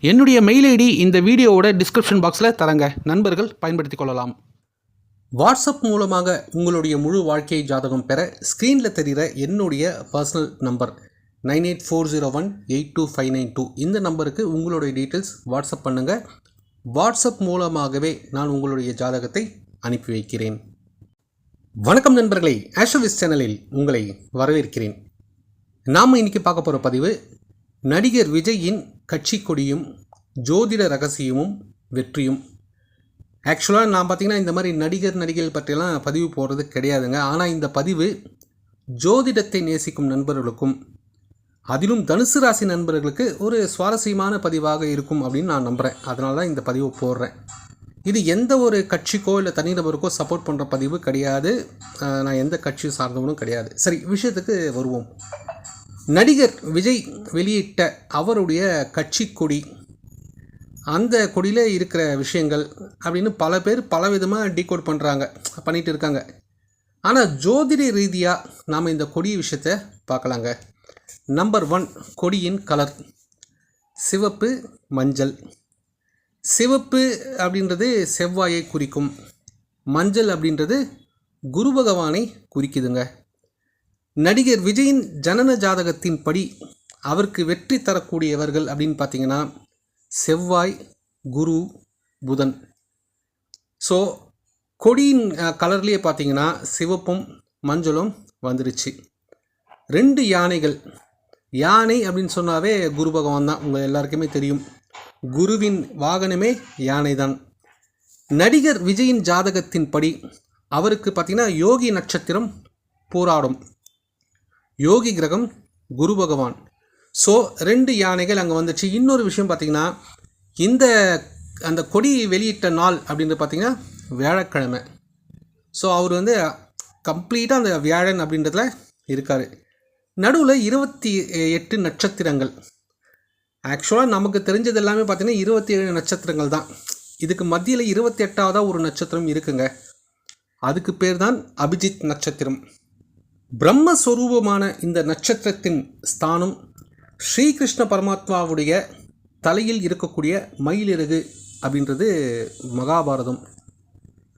என்னுடைய mail ID இந்த வீடியோவோட டிஸ்கிரிப்ஷன் பாக்ஸில் தரங்க. நண்பர்கள் பயன்படுத்திக் கொள்ளலாம். வாட்ஸ்அப் மூலமாக உங்களுடைய முழு வாழ்க்கை ஜாதகம் பெற ஸ்க்ரீனில் தெரிகிற என்னுடைய personal number nine eight four zero one eight two five nine two. இந்த நம்பருக்கு உங்களுடைய டீட்டெயில்ஸ் வாட்ஸ்அப் பண்ணுங்கள் வாட்ஸ்அப் மூலமாகவே நான் உங்களுடைய ஜாதகத்தை அனுப்பி வைக்கிறேன். வணக்கம் நண்பர்களே ஆஷோவிஸ் சேனலில் உங்களை வரவேற்கிறேன். நாம் இன்றைக்கி பார்க்க போகிற பதிவு நடிகர் விஜயின் கட்சி கொடியும் ஜோதிட ரகசியமும் வெற்றியும். ஆக்சுவலாக நான் பார்த்தீங்கன்னா இந்த மாதிரி நடிகர் நடிகைகள் பற்றியெல்லாம் பதிவு போடுறது கிடையாதுங்க. ஆனால் இந்த பதிவு ஜோதிடத்தை நேசிக்கும் நண்பர்களுக்கும் அதிலும் தனுசு ராசி நண்பர்களுக்கு ஒரு சுவாரஸ்யமான பதிவாக இருக்கும் அப்படின்னு நான் நம்புகிறேன் அதனால தான் இந்த பதிவை போடுறேன். இது எந்த ஒரு கட்சிக்கோ இல்லை தனிநபருக்கோ சப்போர்ட் பண்ணுற பதிவு கிடையாது. நான் எந்த கட்சியும் சார்ந்தவனும் கிடையாது. சரி விஷயத்துக்கு வருவோம். நடிகர் விஜய் வெளியிட்ட அவருடைய கட்சி கொடி. அந்த கொடியில் இருக்கிற விஷயங்கள் அப்படின்னு பல பேர் பல விதமாக டீகோட் பண்ணுறாங்க பண்ணிகிட்டு இருக்காங்க. ஆனால் ஜோதிட ரீதியாக நாம் இந்த கொடி விஷயத்தை பார்க்கலாங்க. நம்பர் ஒன் கொடியின் கலர் சிவப்பு மஞ்சள். சிவப்பு அப்படின்றது செவ்வாயை குறிக்கும். மஞ்சள் அப்படின்றது குரு பகவானை குறிக்குதுங்க. நடிகர் விஜயின் ஜனன ஜாதகத்தின் படி அவருக்கு வெற்றி தரக்கூடியவர்கள் அப்படின்னு பார்த்தீங்கன்னா செவ்வாய் குரு புதன். ஸோ கொடியின் கலர்லேயே பார்த்தீங்கன்னா சிவப்பும் மஞ்சளும் வந்துருச்சு. ரெண்டு யானைகள். யானை அப்படின்னு சொன்னாவே குரு பகவான் தான். உங்கள் எல்லாருக்குமே தெரியும். குருவின் வாகனமே யானை தான். நடிகர் விஜயின் ஜாதகத்தின் படி அவருக்கு பார்த்தீங்கன்னா யோகி நட்சத்திரம் போராடும். யோகி கிரகம் குரு பகவான். ஸோ ரெண்டு யானைகள் அங்கே வந்துச்சு. இன்னொரு விஷயம் பார்த்திங்கன்னா இந்த அந்த கொடி வெளியிட்ட நாள் அப்படின்றது பார்த்திங்கன்னா வியாழக்கிழமை. ஸோ அவர் வந்து கம்ப்ளீட்டாக அந்த வியாழன் அப்படின்றதுல இருக்கார். நடுவில் இருபத்தி எட்டு நட்சத்திரங்கள். ஆக்சுவலாக நமக்கு தெரிஞ்சது எல்லாமே பார்த்திங்கன்னா இருபத்தி ஏழு நட்சத்திரங்கள் தான். இதுக்கு மத்தியில் இருபத்தி எட்டாவதாக ஒரு நட்சத்திரம் இருக்குங்க. அதுக்கு பேர் தான் அபிஜித் நட்சத்திரம். பிரம்மஸ்வரூபமான இந்த நட்சத்திரத்தின் ஸ்தானம் ஸ்ரீகிருஷ்ண பரமாத்மாவுடைய தலையில் இருக்கக்கூடிய மயிலிறகு அப்படின்றது மகாபாரதம்.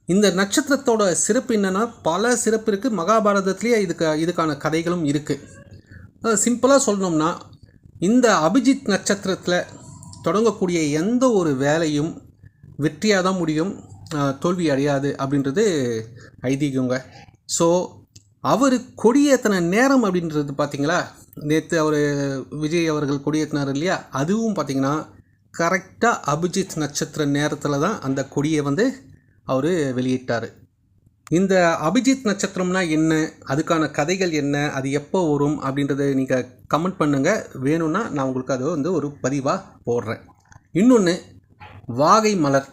இந்த நட்சத்திரத்தோட சிறப்பு என்னென்னா பல சிறப்பு இருக்குது மகாபாரதத்துலேயே இதுக்கு இதுக்கான கதைகளும் இருக்குது சிம்பிளாக சொல்லணும்னா இந்த அபிஜித் நட்சத்திரத்தில் தொடங்கக்கூடிய எந்த ஒரு வேலையும் வெற்றியாக தான் முடியும் தோல்வி அடையாது அப்படின்றது ஐதீகங்க. ஸோ அவர் கொடியேற்றின நேரம் அப்படின்றது பார்த்தீங்களா நேற்று அவர் விஜய் அவர்கள் கொடியேற்றினார் இல்லையா? அதுவும் பார்த்திங்கன்னா கரெக்டாக அபிஜித் நட்சத்திர நேரத்தில் தான் அந்த கொடியை வந்து அவர் வெளியிட்டார். இந்த அபிஜித் நட்சத்திரம்னா என்ன? அதுக்கான கதைகள் என்ன? அது எப்போ வரும்? அப்படின்றத நீங்கள் கமெண்ட் பண்ணுங்கள் வேணும்னா நான் உங்களுக்கு அதை வந்து ஒரு பதிவாக போடுறேன். இன்னொன்று வாகை மலர்.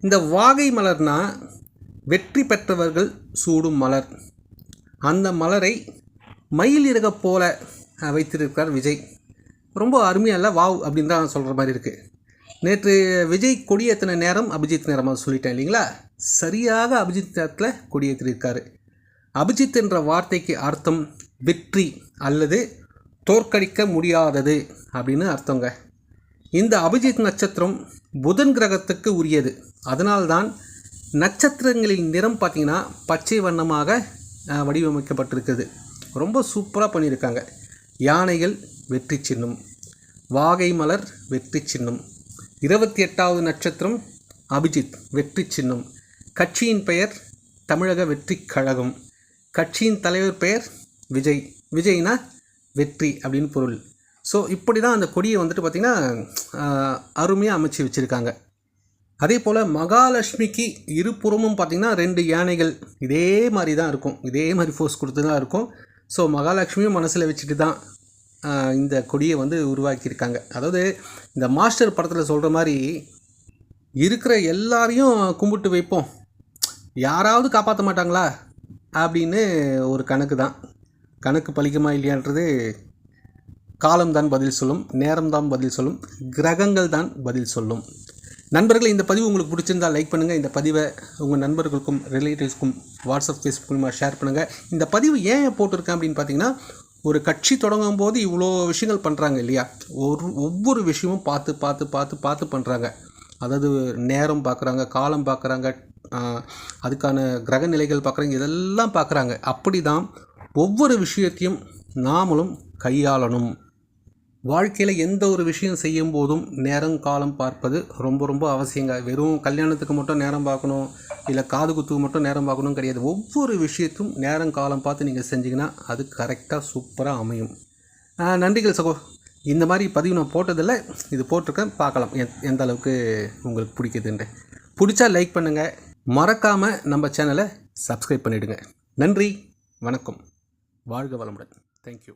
இந்த வாகை மலர்னால் வெற்றி பெற்றவர்கள் சூடும் மலர். அந்த மலரை மயில் இறக போல வைத்திருக்கிறார் விஜய். ரொம்ப அருமையாக இல்லை வாவ் அப்படின்னு தான் சொல்கிற மாதிரி இருக்குது நேற்று விஜய் கொடியேற்றின நேரம் அபிஜித் நேரமாக சொல்லிட்டேன் இல்லைங்களா? சரியாக அபிஜித் நேரத்தில் கொடியேற்றிருக்காரு அபிஜித் என்ற வார்த்தைக்கு அர்த்தம் வெற்றி அல்லது தோற்கடிக்க முடியாதது அப்படின்னு அர்த்தங்க. இந்த அபிஜித் நட்சத்திரம் புதன் கிரகத்துக்கு உரியது. அதனால்தான் நட்சத்திரங்களின் நிறம் பார்த்திங்கன்னா பச்சை வண்ணமாக வடிவமைக்கப்பட்டிருக்குது. ரொம்ப சூப்பராக பண்ணியிருக்காங்க. யானைகள் வெற்றி சின்னம் வாகை மலர் வெற்றி சின்னம் இருபத்தி எட்டாவது நட்சத்திரம் அபிஜித் வெற்றி சின்னம் கட்சியின் பெயர் தமிழக வெற்றி கழகம் கட்சியின் தலைவர் பெயர் விஜய் விஜய்னா வெற்றி அப்படின்னு பொருள். ஸோ இப்படி தான் அந்த கொடியை வந்துட்டு பார்த்திங்கன்னா அருமையாக அமைச்சு வச்சுருக்காங்க. அதே போல் மகாலட்சுமிக்கு இருபுறமும் பார்த்திங்கன்னா ரெண்டு யானைகள் இதே மாதிரி தான் இருக்கும். இதே மாதிரி ஃபோர்ஸ் கொடுத்து தான் இருக்கும். ஸோ மகாலட்சுமியும் மனசில் வச்சுட்டு தான் இந்த கொடியை வந்து உருவாக்கியிருக்காங்க. அதாவது இந்த மாஸ்டர் படத்தில் சொல்கிற மாதிரி இருக்கிற எல்லாரையும் கும்பிட்டு வைப்போம். யாராவது காப்பாற்ற மாட்டாங்களா? அப்படின்னு ஒரு கணக்கு தான். கணக்கு பழிக்குமா இல்லையான்றது காலம்தான் பதில் சொல்லும் நேரம்தான் பதில் சொல்லும் கிரகங்கள் தான் பதில் சொல்லும். நண்பர்களே இந்த பதிவு உங்களுக்கு பிடிச்சிருந்தா லைக் பண்ணுங்கள் இந்த பதிவை உங்கள் நண்பர்களுக்கும் ரிலேட்டிவ்ஸ்க்கும் வாட்ஸ்அப் ஃபேஸ்புக் மூலமாக ஷேர் பண்ணுங்கள் இந்த பதிவு ஏன் போட்டிருக்கேன் அப்படின்னு பார்த்தீங்கன்னா ஒரு கட்சி தொடங்கும் போது இவ்வளோ விஷயங்கள் பண்ணுறாங்க இல்லையா? ஒரு ஒவ்வொரு விஷயமும் பார்த்து பார்த்து பார்த்து பார்த்து பண்ணுறாங்க அதாவது நேரம் பார்க்குறாங்க காலம் பார்க்குறாங்க அதுக்கான கிரக நிலைகள் பார்க்குறாங்க இதெல்லாம் பார்க்குறாங்க அப்படி தான் ஒவ்வொரு விஷயத்தையும் நாமளும் கையாளணும். வாழ்க்கையில் எந்த ஒரு விஷயம் செய்யும் போதும் நேரம் காலம் பார்ப்பது ரொம்ப ரொம்ப அவசியங்க. வெறும் கல்யாணத்துக்கு மட்டும் நேரம் பார்க்கணும் இல்லை காது குத்துக்கு மட்டும் நேரம் பார்க்கணும் கிடையாது. ஒவ்வொரு விஷயத்தும் நேரம் காலம் பார்த்து நீங்கள் செஞ்சீங்கன்னா அது கரெக்டாக சூப்பராக அமையும். நன்றிகள் சகோ. இந்த மாதிரி பதிவு நான் போட்டதில்லை. இது போட்டிருக்கேன். பார்க்கலாம். எந்த அளவுக்கு உங்களுக்கு பிடிக்குதுன்ட்டு பிடிச்சா லைக் பண்ணுங்கள் மறக்காமல் நம்ம சேனலை சப்ஸ்கிரைப் பண்ணிவிடுங்க நன்றி. வணக்கம். வாழ்க வளமுடன். தேங்க்யூ